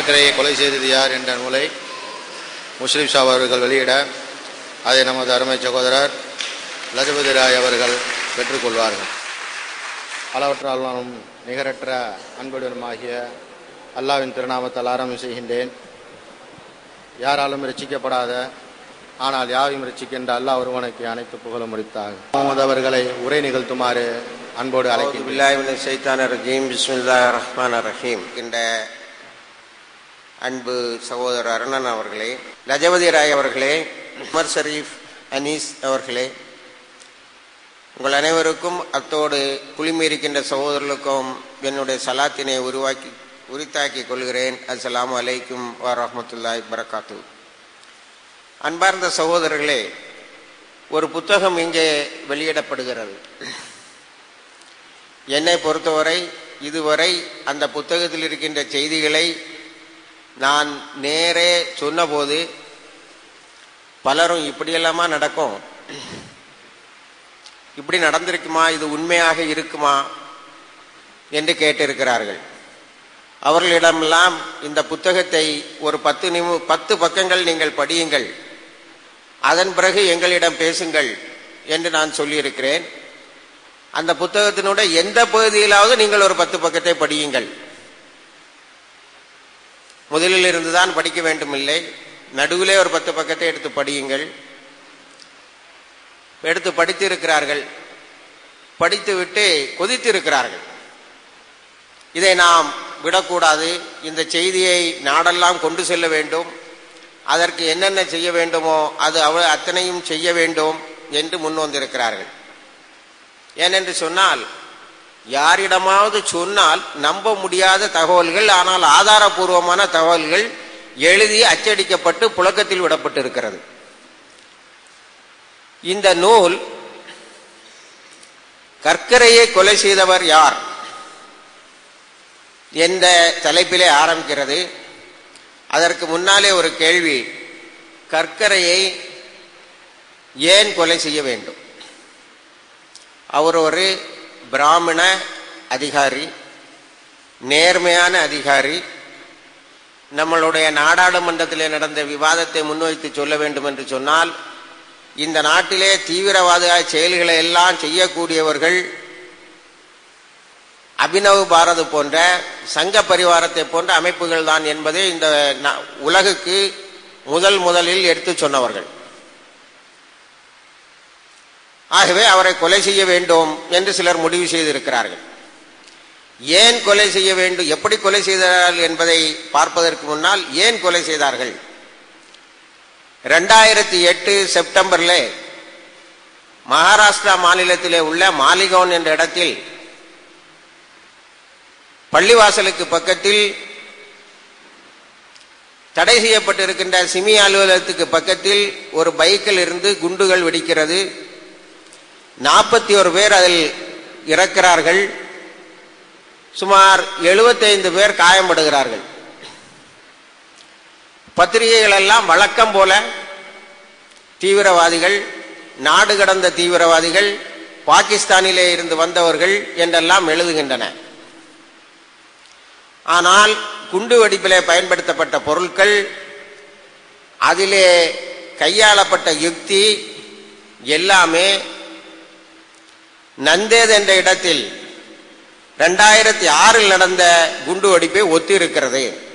கற்கரையை கொலை செய்தது யார் என்ற நூலை முஸ்லீம் ஷா அவர்கள் வெளியிட அதை நமது அருமை சகோதரர் லஜபதி ராய் அவர்கள் பெற்றுக்கொள்வார்கள் அளவற்றாலும் நிகரற்ற அன்புடனுமாகிய அல்லாவின் திருநாமத்தால் ஆரம்பம் செய்கின்றேன். யாராலும் ரசிக்கப்படாத ஆனால் யாவையும் ரசிக்கின்ற அல்லாஹ் ஒருவனுக்கு அனைத்து புகழும் முடித்தாக முகமது அவர்களை உரை நிகழ்த்துமாறு அன்போடு அழைக்கின்றேன். பில்லாஹிமின சைத்தான ரஜீம். ரஹ்மான் ரஹீம். என்ற அன்பு சகோதரர் அருணன் அவர்களே லஜபதி ராய் அவர்களே உமர் ஷரீஃப் அனீஸ் அவர்களே உங்கள் அனைவருக்கும் அத்தோடு குளிமீறிக்கின்ற சகோதரர்களுக்கும் என்னுடைய சலாத்தினை உருவாக்கி உரித்தாக்கி கொள்கிறேன். அஸ்லாம் அலைக்கும் வரமத்துல்லாய் பரகாத்து அன்பார்ந்த சகோதரர்களே ஒரு புத்தகம் இங்கே வெளியிடப்படுகிறது. என்னை பொறுத்தவரை இதுவரை அந்த புத்தகத்தில் இருக்கின்ற செய்திகளை நான் நேரே சொன்னபோது பலரும் இப்படியெல்லாமா நடக்கும்? இப்படி நடந்திருக்குமா? இது உண்மையாக இருக்குமா? என்று கேட்டிருக்கிறார்கள். அவர்களிடமெல்லாம் இந்த புத்தகத்தை ஒரு பத்து நிமி பத்து பக்கங்கள் நீங்கள் படியுங்கள். அதன் பிறகு எங்களிடம் பேசுங்கள் என்று நான் சொல்லியிருக்கிறேன். அந்த புத்தகத்தினுடைய எந்த பகுதியிலாவது நீங்கள் ஒரு பத்து பக்கத்தை படியுங்கள். முதலில் இருந்துதான் படிக்க வேண்டும் இல்லை நடுவிலே ஒரு பத்து பக்கத்தை எடுத்து படியுங்கள். எடுத்து படித்து இருக்கிறார்கள் படித்து கொதித்து இருக்கிறார்கள் இதை நாம் விடக்கூடாது. இந்த செய்தியை நாடெல்லாம் கொண்டு செல்ல வேண்டும். அதற்கு என்னென்ன செய்ய வேண்டுமோ அது அவ அத்தனையும் செய்ய வேண்டும் என்று முன் வந்திருக்கிறார்கள். ஏனென்று சொன்னால் யாரிடமாவது சொன்னால் நம்ப முடியாத தகவல்கள் ஆனால் ஆதாரபூர்வமான தகவல்கள் எழுதி அச்சடிக்கப்பட்டு புழக்கத்தில் விடப்பட்டு இருக்கிறது இந்த நூல் கற்கரையை கொலை செய்தவர் யார் என்ற தலைப்பிலே ஆரம்பிக்கிறது. அதற்கு முன்னாலே ஒரு கேள்வி கற்கரையை ஏன் கொலை செய்ய வேண்டும்? அவர் ஒரு பிராமண அதிகாரி நேர்மையான அதிகாரி நம்மளுடைய நாடாளுமன்றத்திலே நடந்த விவாதத்தை முன்வைத்து சொல்ல வேண்டும் என்று சொன்னால் இந்த நாட்டிலே தீவிரவாத செயல்களை எல்லாம் செய்யக்கூடியவர்கள் அபினவ் பாரத் போன்ற சங்க பரிவாரத்தை போன்ற அமைப்புகள் தான் என்பதை இந்த உலகுக்கு முதல் முதலில் எடுத்து சொன்னவர்கள். ஆகவே அவரை கொலை செய்ய வேண்டும் என்று சிலர் முடிவு செய்திருக்கிறார்கள். ஏன் கொலை செய்ய வேண்டும் எப்படி கொலை செய்தார்கள் என்பதை பார்ப்பதற்கு முன்னால் ஏன் கொலை செய்தார்கள்? ரெண்டாயிரத்தி எட்டு செப்டம்பர்ல மகாராஷ்டிரா மாநிலத்திலே உள்ள மாலிகவுன் என்ற இடத்தில் பள்ளிவாசலுக்கு பக்கத்தில் தடை செய்யப்பட்டிருக்கின்ற சிமி அலுவலகத்துக்கு பக்கத்தில் ஒரு பைக்கில் இருந்து குண்டுகள் வெடிக்கிறது. நாற்பத்தி ஒரு பேர் அதில் இறக்கிறார்கள். சுமார் எழுபத்தைந்து பேர் காயப்படுகிறார்கள் பத்திரிகைகள் எல்லாம் வழக்கம் போல தீவிரவாதிகள் நாடு கடந்த தீவிரவாதிகள் பாகிஸ்தானிலே இருந்து வந்தவர்கள் என்றெல்லாம் எழுதுகின்றன. ஆனால் குண்டு வெடிப்பிலே பயன்படுத்தப்பட்ட பொருட்கள் அதிலே கையாளப்பட்ட யுக்தி எல்லாமே நந்தேது என்ற இடத்தில் ரெண்டாயிரத்தி ஆறில் நடந்த குண்டு வெடிப்பை ஒத்தி இருக்கிறது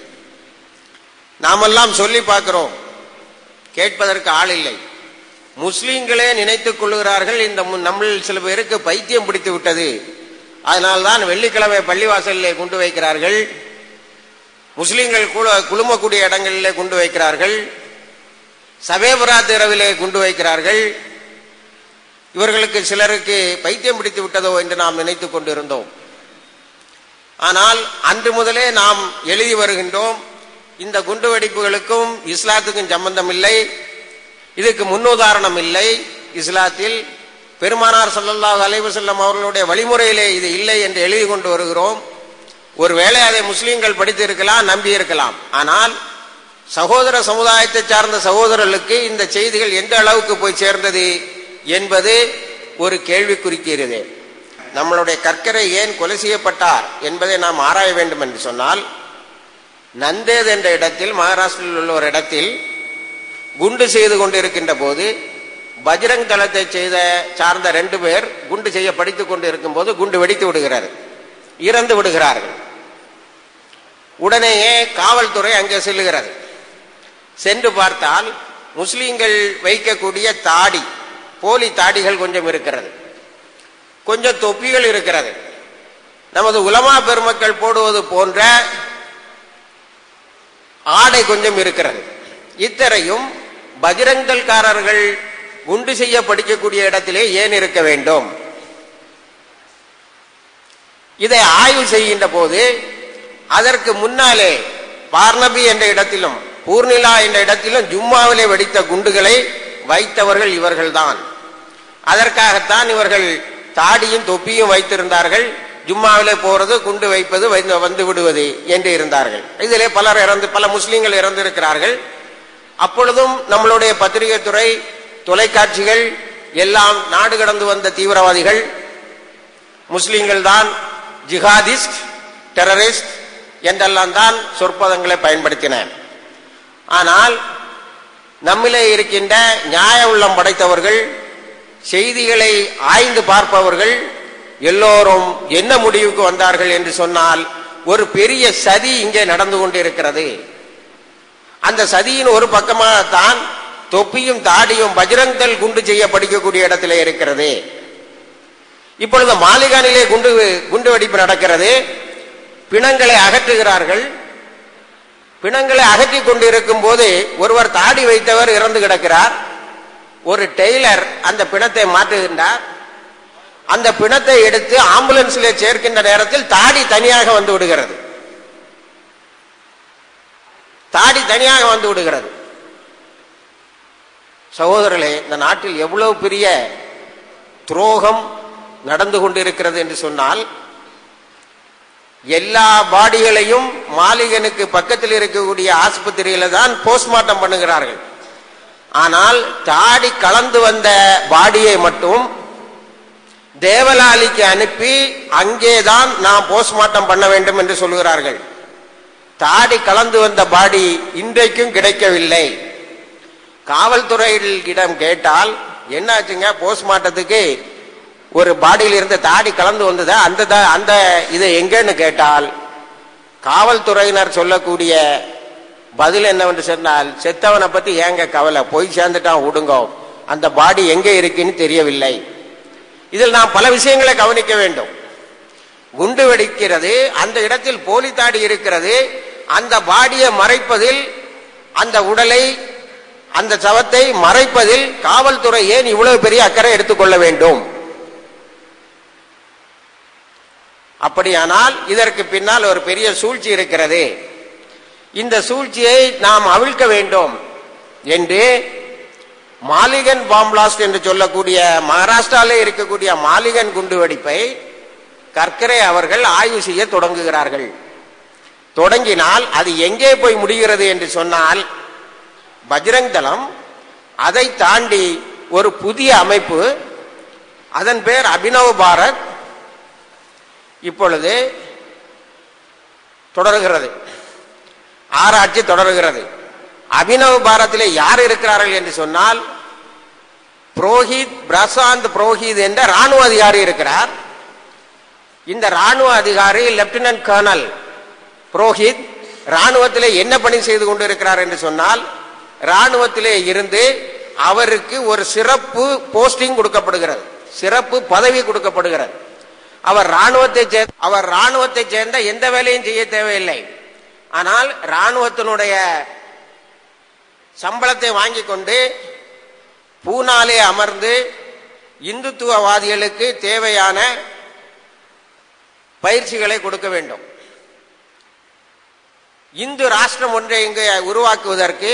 நாமெல்லாம் சொல்லி பார்க்கிறோம். கேட்பதற்கு ஆள் இல்லை. முஸ்லீம்களே நினைத்துக் கொள்கிறார்கள் இந்த நம்மள் சில பேருக்கு பைத்தியம் பிடித்து விட்டது. அதனால்தான் வெள்ளிக்கிழமை பள்ளிவாசலிலே குண்டு வைக்கிறார்கள். முஸ்லீம்கள் குழுமக்கூடிய இடங்களிலே குண்டு வைக்கிறார்கள். சபேபுரா இரவிலே குண்டு வைக்கிறார்கள். இவர்களுக்கு சிலருக்கு பைத்தியம் பிடித்து விட்டதோ என்று நாம் நினைத்துக் கொண்டிருந்தோம். ஆனால் அன்று முதலே நாம் எழுதி வருகின்றோம் இந்த குண்டு வெடிப்புகளுக்கும் இஸ்லாத்துக்கும் சம்பந்தம் இல்லை இதுக்கு முன்னுதாரணம் இல்லை இஸ்லாத்தில் பெருமானார் சல்லல்லாஹ் அலைவசல்லம் அவர்களுடைய வழிமுறையிலே இது இல்லை என்று எழுதி கொண்டு வருகிறோம். ஒருவேளை அதை முஸ்லீம்கள் படித்திருக்கலாம் நம்பி இருக்கலாம் ஆனால் சகோதர சமுதாயத்தை சார்ந்த சகோதரர்களுக்கு இந்த செய்திகள் எந்த அளவுக்கு போய் சேர்ந்தது? என்பது ஒரு கேள்விக்குறிக்கிறது நம்மளுடைய கற்கரை ஏன் கொலை செய்யப்பட்டார் என்பதை நாம் ஆராய வேண்டும் என்று சொன்னால் நந்தேத் என்ற இடத்தில் மகாராஷ்டிரில் உள்ள ஒரு இடத்தில் குண்டு செய்து கொண்டிருக்கின்ற போது பஜ்ரங் தளத்தை செய்த சார்ந்த ரெண்டு பேர் குண்டு செய்ய படித்துக் கொண்டு இருக்கும் போது குண்டு வெடித்து விடுகிறார் இறந்து விடுகிறார்கள். உடனேயே காவல்துறை அங்கே செல்லுகிறது. சென்று பார்த்தால் முஸ்லீம்கள் வைக்கக்கூடிய தாடி போலி தாடிகள் கொஞ்சம் இருக்கிறது. கொஞ்சம் தொப்பிகள் இருக்கிறது. நமது உலமா பெருமக்கள் போடுவது போன்ற ஆடை கொஞ்சம் இருக்கிறது. இத்தரையும் பஜ்ரங்கல்காரர்கள் குண்டு செய்ய படிக்கக்கூடிய இடத்திலே ஏன் இருக்க வேண்டும்? இதை ஆய்வு செய்கின்ற போது அதற்கு முன்னாலே பார்னபி என்ற இடத்திலும் பூர்ணிலா என்ற இடத்திலும் ஜும்மாவிலே வெடித்த குண்டுகளை வைத்தவர்கள் இவர்கள்தான். அதற்காகத்தான் இவர்கள் தாடியும் தொப்பியும் வைத்திருந்தார்கள். ஜும்மாவிலே போறது குண்டு வைப்பது வந்து- விடுவது என்று இருந்தார்கள். இதிலே பலர் இறந்து பல முஸ்லீம்கள் இறந்திருக்கிறார்கள். அப்பொழுதும் நம்மளுடைய பத்திரிகை துறை தொலைக்காட்சிகள் எல்லாம் நாடு கடந்து வந்த தீவிரவாதிகள் முஸ்லீம்கள் தான் ஜிஹாதிஸ்ட் டெரரிஸ்ட் என்றெல்லாம் தான் சொற்பதங்களை பயன்படுத்தின. ஆனால் நம்மிலே இருக்கின்ற நியாய உள்ளம் படைத்தவர்கள் செய்திகளை ஆய்ந்து பார்ப்பவர்கள் எல்லோரும் என்ன முடிவுக்கு வந்தார்கள் என்று சொன்னால் ஒரு பெரிய சதி இங்கே நடந்து கொண்டிருக்கிறது. அந்த சதியின் ஒரு பக்கமாகத்தான் தொப்பியும் தாடியும் பஜ்ரங்கல் குண்டு செய்ய படிக்கக்கூடிய இடத்துல இருக்கிறது. இப்பொழுது மாலிகானிலே குண்டு குண்டு வெடிப்பு நடக்கிறது. பிணங்களை அகற்றுகிறார்கள். பிணங்களை அகற்றி கொண்டிருக்கும் போது ஒருவர் தாடி வைத்தவர் இறந்து கிடக்கிறார். ஒரு டெய்லர் அந்த பிணத்தை மாற்றுகின்றார். அந்த பிணத்தை எடுத்து ஆம்புலன்ஸில் சேர்க்கின்ற நேரத்தில் தாடி தனியாக வந்து விடுகிறது. தாடி தனியாக வந்து விடுகிறது. சகோதரர்களே இந்த நாட்டில் எவ்வளவு பெரிய துரோகம் நடந்து கொண்டிருக்கிறது என்று சொன்னால் எல்லா பாடிகளையும் மாளிகனுக்கு பக்கத்தில் இருக்கக்கூடிய ஆஸ்பத்திரியில தான் போஸ்ட்மார்ட்டம் பண்ணுகிறார்கள். ஆனால் தாடி கலந்து வந்த பாடியை மட்டும் தேவலாலிக்கு அனுப்பி அங்கேதான் நாம் போஸ்ட்மார்ட்டம் பண்ண வேண்டும் என்று சொல்கிறார்கள். தாடி கலந்து வந்த பாடி இன்றைக்கும் கிடைக்கவில்லை. காவல்துறையிடம் கேட்டால் என்னாச்சுங்க? போஸ்ட்மார்ட்டத்துக்கு ஒரு பாடியில் இருந்து தாடி கலந்து வந்ததா? அந்த அந்த இது எங்கன்னு கேட்டால் காவல்துறையினர் சொல்லக்கூடிய பதில் என்னவென்று சொன்னால் செத்தவனை பத்தி ஏங்க கவலை? போய் சேர்ந்துட்டான் விடுங்கோ அந்த பாடி எங்கே இருக்குன்னு தெரியவில்லை. இதில் நாம் பல விஷயங்களை கவனிக்க வேண்டும். குண்டு வெடிக்கிறது அந்த இடத்தில் போலி தாடி இருக்கிறது அந்த பாடியை மறைப்பதில் அந்த உடலை அந்த சவத்தை மறைப்பதில் காவல்துறை ஏன் இவ்வளவு பெரிய அக்கறை எடுத்துக்கொள்ள வேண்டும்? அப்படியானால் இதற்கு பின்னால் ஒரு பெரிய சூழ்ச்சி இருக்கிறது. இந்த சூழ்ச்சியை நாம் அவிழ்க்க வேண்டும் என்று மாலிகன் பாம்பிளாஸ்ட் என்று சொல்லக்கூடிய மகாராஷ்டிராவில் இருக்கக்கூடிய மாலிகன் குண்டுவெடிப்பை கற்கரை அவர்கள் ஆய்வு செய்ய தொடங்குகிறார்கள். தொடங்கினால் அது எங்கே போய் முடிகிறது என்று சொன்னால் பஜ்ரங் தளம் அதை தாண்டி ஒரு புதிய அமைப்பு அதன் பேர் அபினவ் பாரத் இப்பொழுது தொடர்கிறது. ஆராய்ச்சி தொடர்கிறது. அபினவ் பாரத்திலே யார் இருக்கிறார்கள் என்று சொன்னால் புரோஹித் பிரசாந்த் புரோஹித் என்ற ராணுவ அதிகாரி இருக்கிறார். இந்த ராணுவ அதிகாரி லெப்டினன்ட் கர்னல் புரோஹித் ராணுவத்திலே என்ன பணி செய்து கொண்டிருக்கிறார் என்று சொன்னால் ராணுவத்திலே இருந்து அவருக்கு ஒரு சிறப்பு போஸ்டிங் கொடுக்கப்படுகிறது. சிறப்பு பதவி கொடுக்கப்படுகிறது. அவர் ராணுவத்தை சேர்ந்த அவர் ராணுவத்தை சேர்ந்த எந்த வேலையும் செய்ய தேவையில்லை. ஆனால் ராணுவத்தினுடைய சம்பளத்தை வாங்கி கொண்டு பூனாலே அமர்ந்து இந்துத்துவவாதிகளுக்கு தேவையான பயிற்சிகளை கொடுக்க வேண்டும். இந்து ராஷ்டிரம் ஒன்றை இங்கு உருவாக்குவதற்கு